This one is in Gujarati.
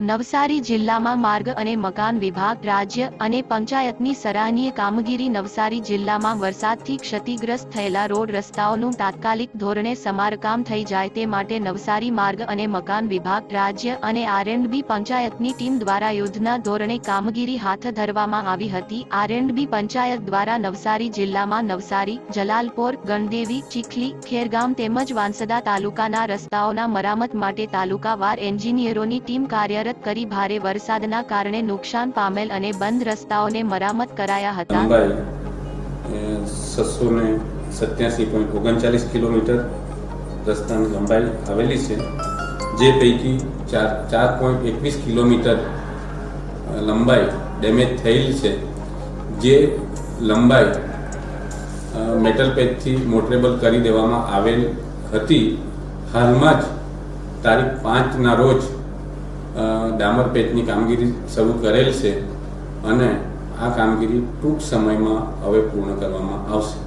નવસારી જિલ્લામાં માર્ગ અને મકાન વિભાગ, રાજ્ય અને પંચાયતની સરાહનીય કામગીરી નવસારી જિલ્લામાં વરસાદથી ક્ષતિગ્રસ્ત થયેલા રોડ રસ્તાઓનું તાત્કાલિક ધોરણે સમારકામ થઈ જાય તે માટે નવસારી માર્ગ અને મકાન વિભાગ, રાજ્ય અને આરએનબી પંચાયતની ટીમ દ્વારા યુદ્ધના ધોરણે કામગીરી હાથ ધરવામાં આવી હતી. આરએનબી પંચાયત દ્વારા નવસારી જિલ્લામાં નવસારી, જલાલપોર, ગણદેવી, ચીખલી, ખેરગામ તેમજ વાંસદા તાલુકાના રસ્તાઓના મરામત માટે તાલુકાવાર એન્જિનિયરોની ટીમ કાર્યરત કરી ભારે વરસાદના કારણે નુકસાન પામેલ અને બંધ રસ્તાઓને મરામત કરાયા હતા. છસો સત્યાસી પોઈન્ટ ઓગણચાલીસ કિલોમીટર રસ્તાની લંબાઈ આવેલી છે, જે પૈકી ચાર ચાર પોઈન્ટ એકવીસ કિલોમીટર લંબાઈ ડેમેજ થયેલી છે, જે લંબાઈ મેટલ પેચથી મોટરેબલ કરી દેવામાં આવેલ હતી. હાલમાં જ તારીખ પાંચના રોજ ડામર પેચની કામગીરી શરૂ કરેલ છે અને આ કામગીરી ટૂંક સમયમાં હવે પૂર્ણ કરવામાં આવશે.